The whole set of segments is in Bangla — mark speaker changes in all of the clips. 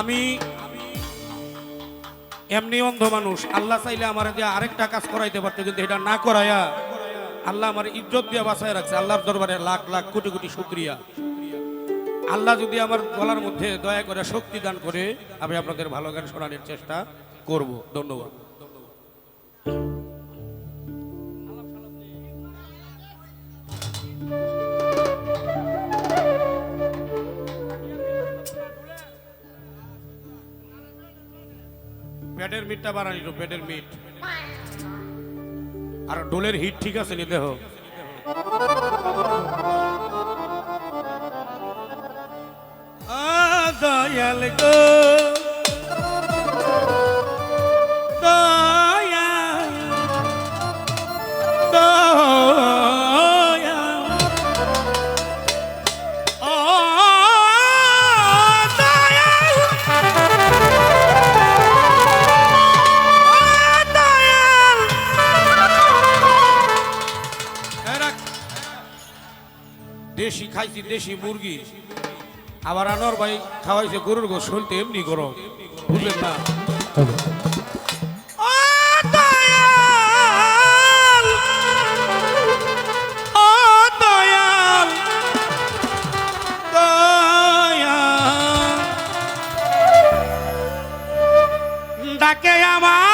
Speaker 1: আমি এমনি অন্ধ মানুষ। আল্লাহ চাইলে আমার যে আরেকটা কাজ করাইতে পারতো কিন্তু এটা না করাইয়া আল্লাহ আমার ইজ্জত দিয়ে বাঁচায় রাখছে। আল্লাহর দরবারে লাখ লাখ কোটি কোটি শুক্রিয়া। আল্লাহ যদি আমার গলার মধ্যে দয়া করে শক্তি দান করে, আমি আপনাদের ভালো গান শোনানোর চেষ্টা করব। ধন্যবাদ। মিটটা বাড়ানি তো পেটের মিট। আর ডোলের হিট ঠিক আছে নি দেহ। দয়াল গো। দেশি খাইছি, দেশি মুরগি। আবার আনোয়ার ভাই খাওয়াইছে গরুর গোস শুনতে এমনি গরম। বুঝলেন না? ডাকে আমার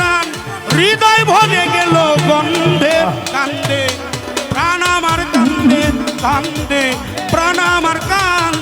Speaker 1: পরাণ হৃদয় ভরে গেল গন্ধে কান্দে। প্রাণ আমার কান্দে কান্দে। প্রাণ আমার কান্দে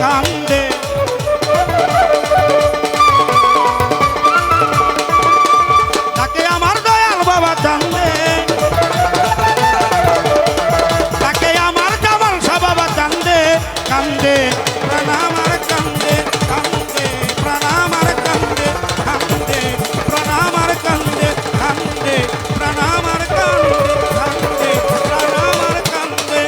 Speaker 1: কান্দে। তাকে আমার দয়াল বাবা কান্দে তাকে আমার জামাল সাহ বাবা কান্দে কান্দে প্রণাম আর কান্দে কান্দে প্রণাম আর কান্দে কান্দে প্রণাম আর কান্দে কান্দে প্রণাম আর কান্দে কান্দে প্রণাম আর কান্দে।